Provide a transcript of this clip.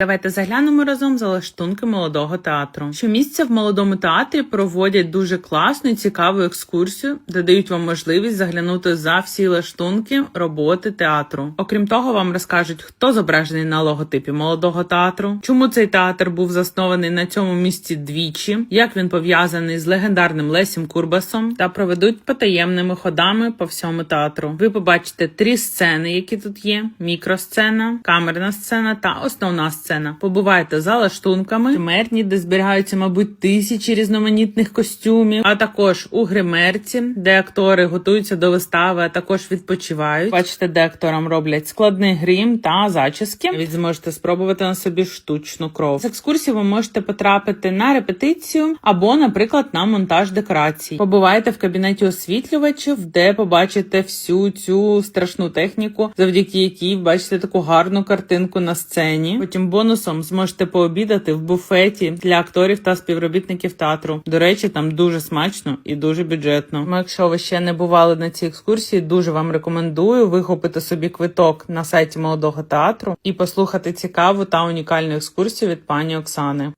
Давайте заглянемо разом за лаштунки молодого театру. Щомісяця в молодому театрі проводять дуже класну і цікаву екскурсію, де дають вам можливість заглянути за всі лаштунки роботи театру. Окрім того, вам розкажуть, хто зображений на логотипі молодого театру, чому цей театр був заснований на цьому місці двічі, як він пов'язаний з легендарним Лесім Курбасом, та проведуть потаємними ходами по всьому театру. Ви побачите три сцени, які тут є: мікросцена, камерна сцена та основна сцена. Побувайте за лаштунками, гримерні, де зберігаються, мабуть, тисячі різноманітних костюмів, а також у гримерці, де актори готуються до вистави, а також відпочивають. Бачите, де акторам роблять складний грім та зачіски. Ви зможете спробувати на собі штучну кров. З екскурсії ви можете потрапити на репетицію або, наприклад, на монтаж декорацій. Побувайте в кабінеті освітлювачів, де побачите всю цю страшну техніку, завдяки якій бачите таку гарну картинку на сцені. Потім бонусом зможете пообідати в буфеті для акторів та співробітників театру. До речі, там дуже смачно і дуже бюджетно. Ми, якщо ви ще не бували на цій екскурсії, дуже вам рекомендую вихопити собі квиток на сайті молодого театру і послухати цікаву та унікальну екскурсію від пані Оксани.